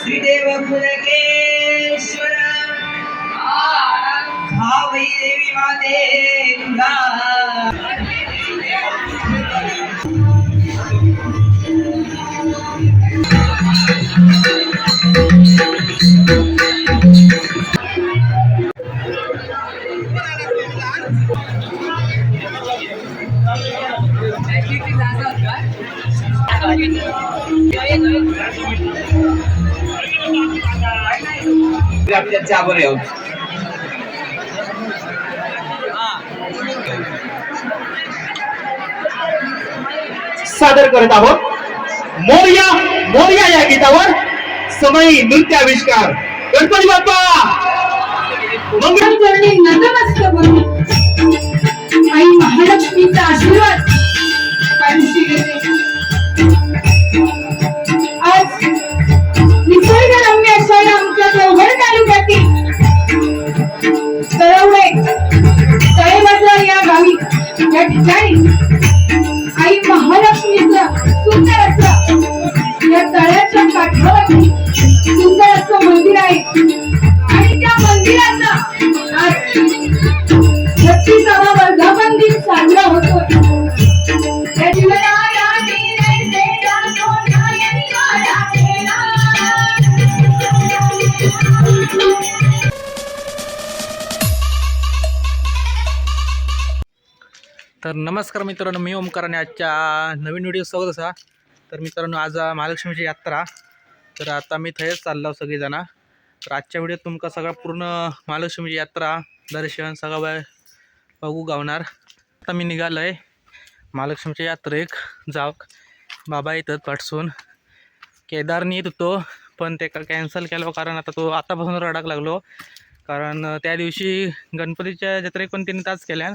श्रीदेव फुलकेश्वर भावई देवी माते तुझा आपल्या चाबर येऊ सादर करत आहोत. मोर्या मोर्या या गीतावर समयी नृत्य आविष्कार गणपती बाप्पा! मंगळ करणे नतमस्तक होऊन आई महालक्ष्मीचा आशीर्वाद तळवडे तळेबाजार या गावी या ठिकाणी आई महालक्ष्मीचं सुंदर असं या तळ्याच्या काठावरती सुंदर असं मंदिर आहे. आणि त्या मंदिराचा आज छत्तीसावा वर्धापन दिन साजरा होतो नमस्कार मित्रांनो मी ओमकार आणि आजच्या नवीन व्हिडिओ स्वागत असा तर मित्रांनो आज महालक्ष्मीची यात्रा. तर आता मी थंयच चाललो सगळेजण. तर आजच्या व्हिडिओत तुमका सगळं पूर्ण महालक्ष्मीची यात्रा दर्शन सगळं बाय बघू गावणार. आता मी निघालो आहे महालक्ष्मीच्या यात्रेक जाव बाबा येतात पाठसून. केदारनी येत होतो पण ते कॅन्सल केलं कारण आता तो आतापासून रडाक लागलो. कारण त्या दिवशी गणपतीच्या जत्रेक पण तिने तास केल्या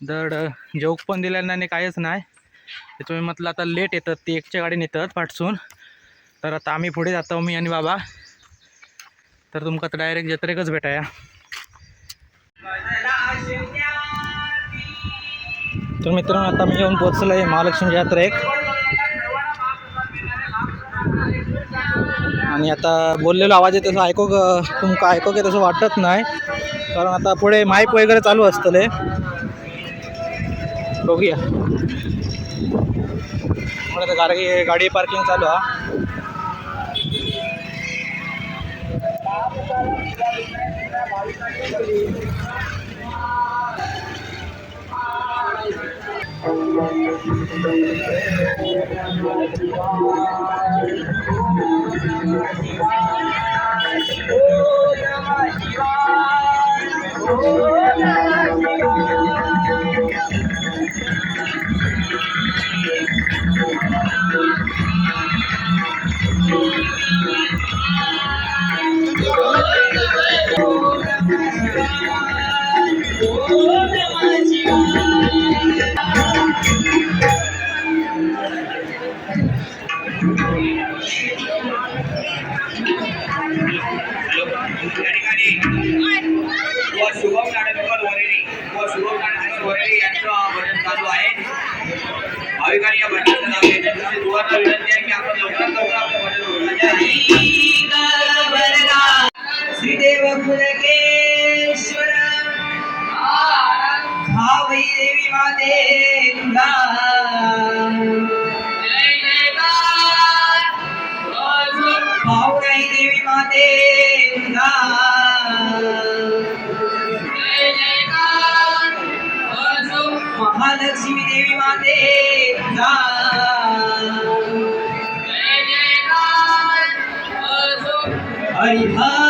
दड जेवक पण दिल्या नाही आणि काहीच नाही. त्याच्यामुळे म्हटलं आता लेट येतात ती एकच्या गाडीने येतात पाठसून. तर आता आम्ही पुढे जातो मी आणि बाबा. तर तुमका तर डायरेक्ट जत्रेकच भेटाया. तर मित्रांनो आता मी येऊन पोचलो आहे महालक्ष्मी यात्रेक. आणि आता बोललेलो आवाज आहे तसं ऐकू तुमका ऐकू की तसं वाटत नाही. कारण आता पुढे माईक वगैरे चालू असतले. बघूया पुढे आता गाडी गाडी पार्किंग चालू हा. नाटककर वरेरी यांचं भजन चालू आहे. भाविकांनी या भजनाचं नाव घेतलं तुमची दुवारला विनंती आहे की आपण लवकरात लवकर आपलं भजन उरकायचं श्रीदेव फुलकेश्वर भावई देवी माते तुझा महालक्ष्मी देवी माते हर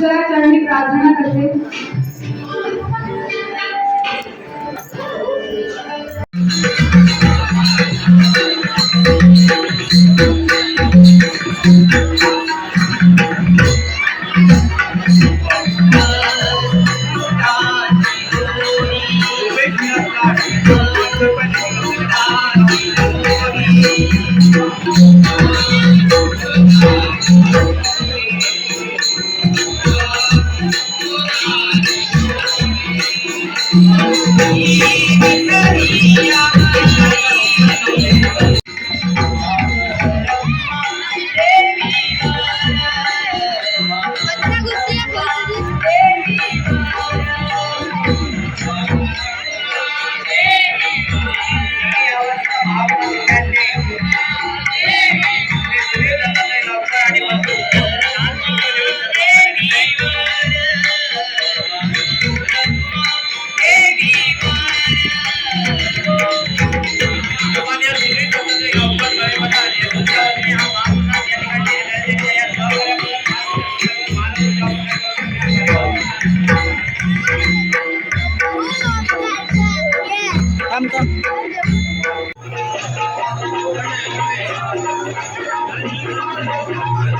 ईश्वराचरणी प्रार्थना करते.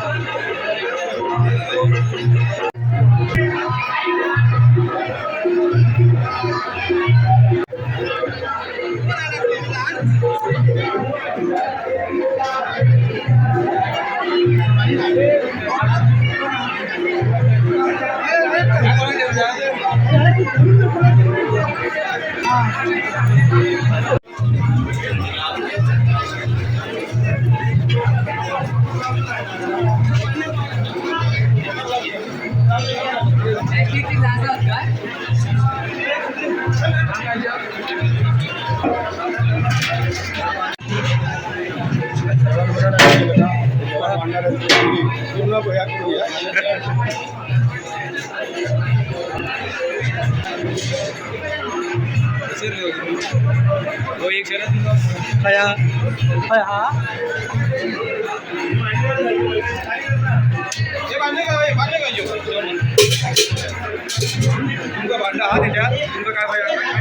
Thank you. तुमचा भांडा हा त्याच्यात तुमचं काय पाहिजे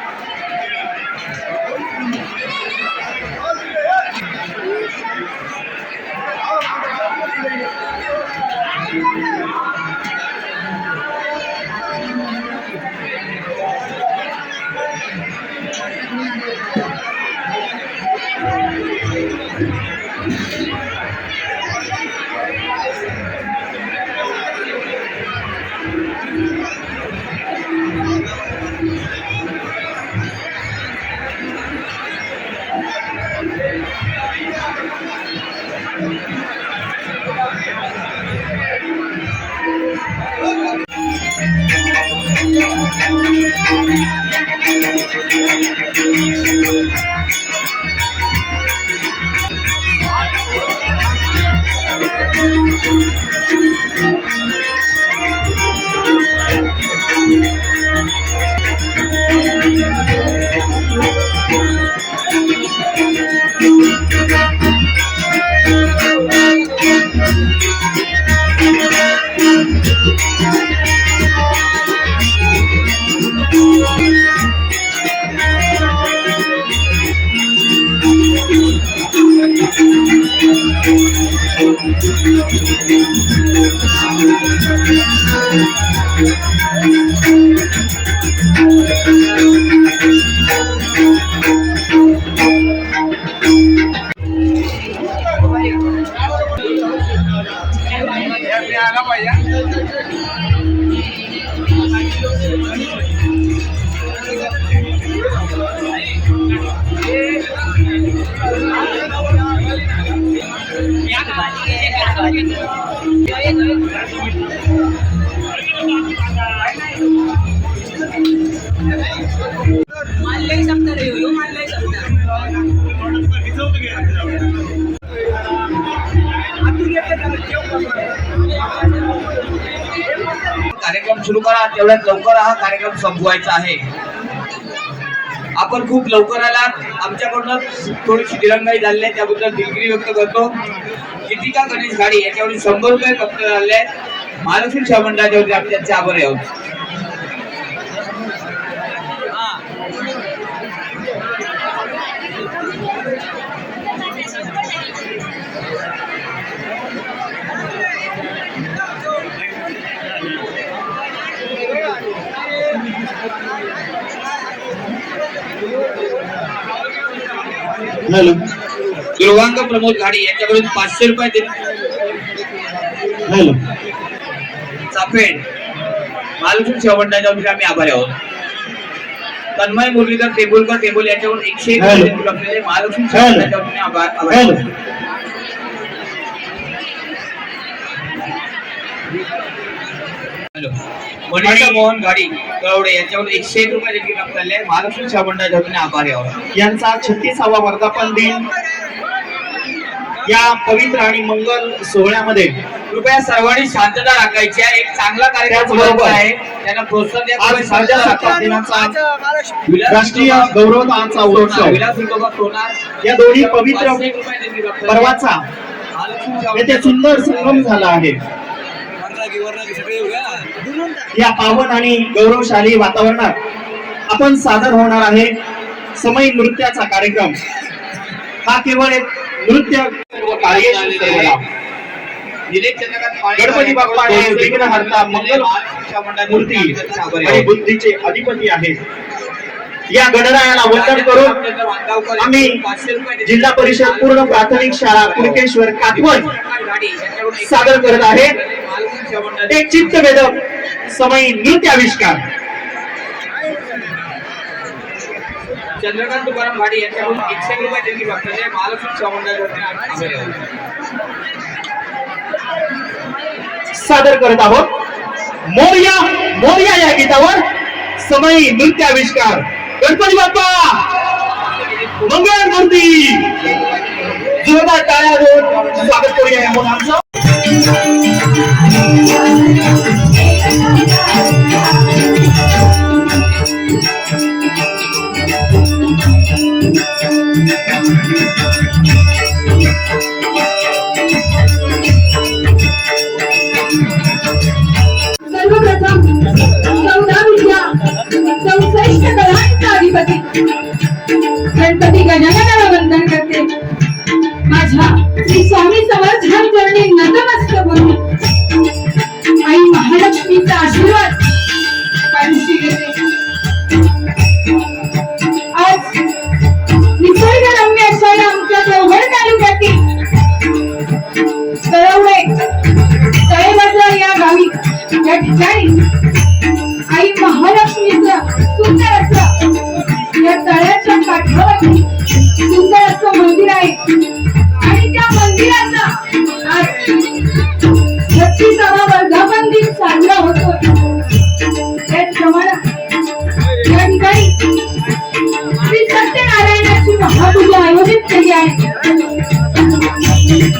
Thank you. कार्यक्रम सुरू करा तेवढ्यात लवकर हा कार्यक्रम संपवायचा आहे. आपण खूप लवकर आला आमच्याकडून थोडीशी दिरंगाई झाली आहे त्याबद्दल दिलगिरी व्यक्त करतो. कितिका गणेश गाडी याच्यावर शंभर रुपये फक्त झाले आहेत. महालक्ष्मी सेवा मंडळाच्या वतीने आभारी आहोत. हॅलो दुर्गांक प्रमोद गाडी याच्याकडून पाचशे रुपये देत चाफेड वतीने आम्ही आभारी आहोत. तन्मय मुरलीधर टेंबुलकर टेंबुल याच्याकडून एकशे एक. रुपये महालक्ष्मी वतीने आभार आभारी आहोत. हॅलो. मनीषा मोहन गाडी याच्यावर एकशे एक रुपये देखील मंडळाच्या वतीने आभारी आहोत. यांचा छत्तीसावा वर्धापन दिन या पवित्र आणि मंगल सोहळ्यामध्ये कृपया सर्वांनी शांतता राखायची आहे. एक चांगला कार्यक्रम आहे. त्यांना प्रोत्साहन राष्ट्रीय उत्सव. सोनार या दोन्ही पवित्र पर्वाचा येथे सुंदर संगम झाला आहे. या पावन आणि गौरवशाली वातावरणात आपण सादर होणार आहे समय नृत्याचा कार्यक्रम. हा केवळ एक नृत्य गणपती बाप्पा हे विघ्नहर्ता मंगल मूर्ती आणि बुद्धीचे अधिपती आहेत. या गणरायाला वंदन करून आम्ही जिल्हा परिषद पूर्ण प्राथमिक शाळा कुणकेश्वर काटवण सादर करत आहे. एक चित्तवेधक समय नृत्य आविष्कार. चंद्रकांत तुकाराम गाडी यांच्याकडून एकशे एक रुपये देखील वाटले महालक्ष्मी आहोत. सादर करत आहोत. मोर्या मोर्या या गीतावर समय नृत्य आविष्कार. गणपती बाप्पा मंगळ मूर्ती जोरदार टाळ्या देऊन स्वागत करूया या मुलांचं गणपती गजाननाला वंदन करते. माझ्या श्री स्वामी समर्थान चरणी नतमस्त होते आई महालक्ष्मीचा आशीर्वाद पाठीशी घेते. आज निसर्गरम्य अशा आमच्या देवगड तालुक्यातील तळवडे तळेबाजार या गावी या ठिकाणी संधी आहे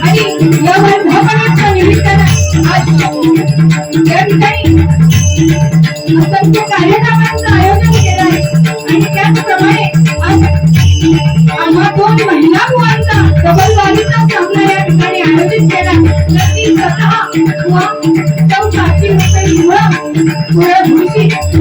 आणि या वर्धापनाच्या निमित्तानं आज या ठिकाणी असंख्य कार्यक्रमांचं आयोजन केलं आहे आणि त्याचप्रमाणे आज आम्हा दोन महिला मुलांचा डबल वालीचा सामना या ठिकाणी आयोजित केला तर ती स्वतः किंवा चौथा ती मुलं मुळं भूषित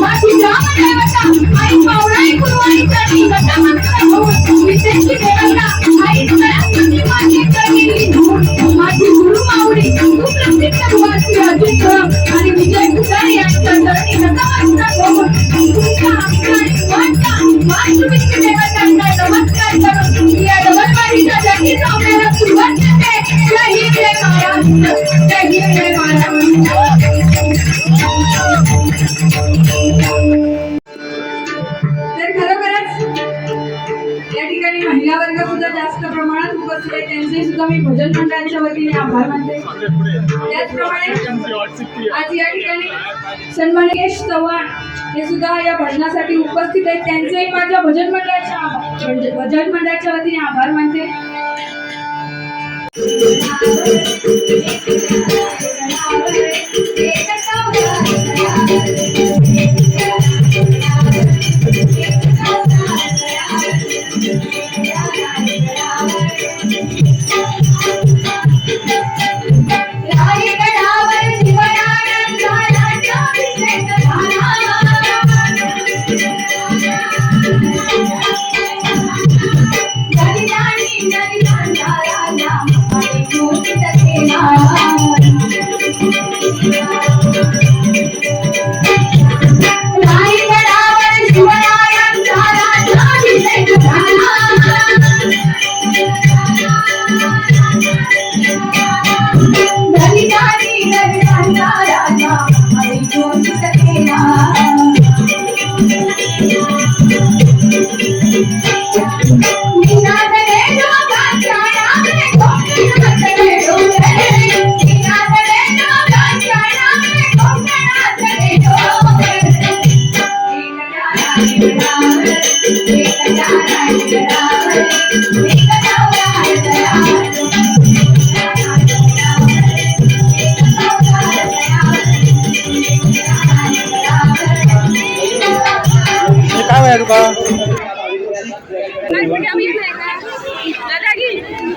सन्मानकेश चव्हाण हे सुद्धा या भजनासाठी उपस्थित आहेत. त्यांचे माझ्या भजन मंडळाच्या म्हणजे भजन मंडळाच्या वतीने आभार मानते.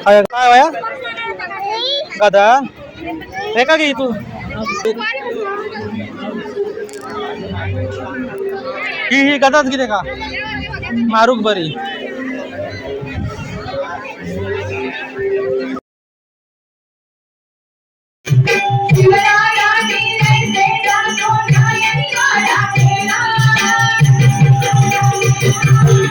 काय काय वया दादा हे का घे तू? ही ही गदाच किती का मारूक बरी.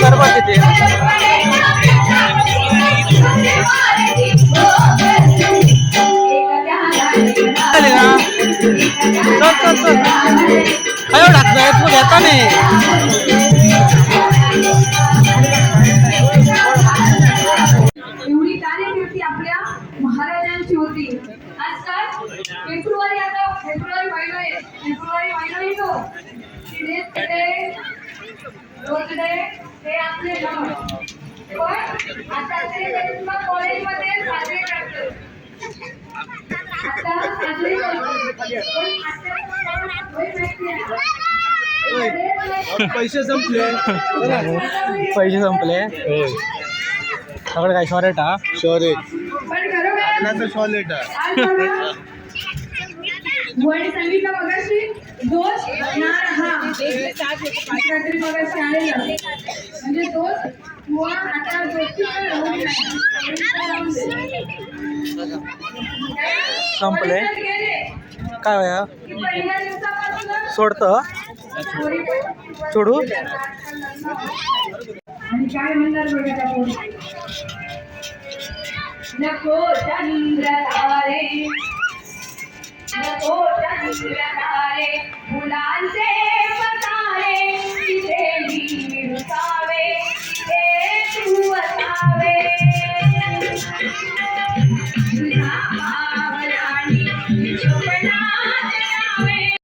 सरबत ते चालेल का चल चल चल. काय एवढा तू घेता नाही. रोज डे हे आपले नाव पण आता ते त्यांना कॉलेजमध्ये साजरे करतात आता साजरे आहे. पैसे संपले. पैसे संपले. सगळं काय शॉर्ट हा? शॉरेट शॉलेट आज वडील सांगितलं मगाशी दोष नार हा. काहीतरी मगाशी आलेलं. म्हणजे दोष किंवा आता. संपले. काय वया सोडतं. सोडू? आणि काय म्हणणार बघा त्या. नको चंद्र तारे पतारे तिथे मी रुसावे तिथे तू असावे.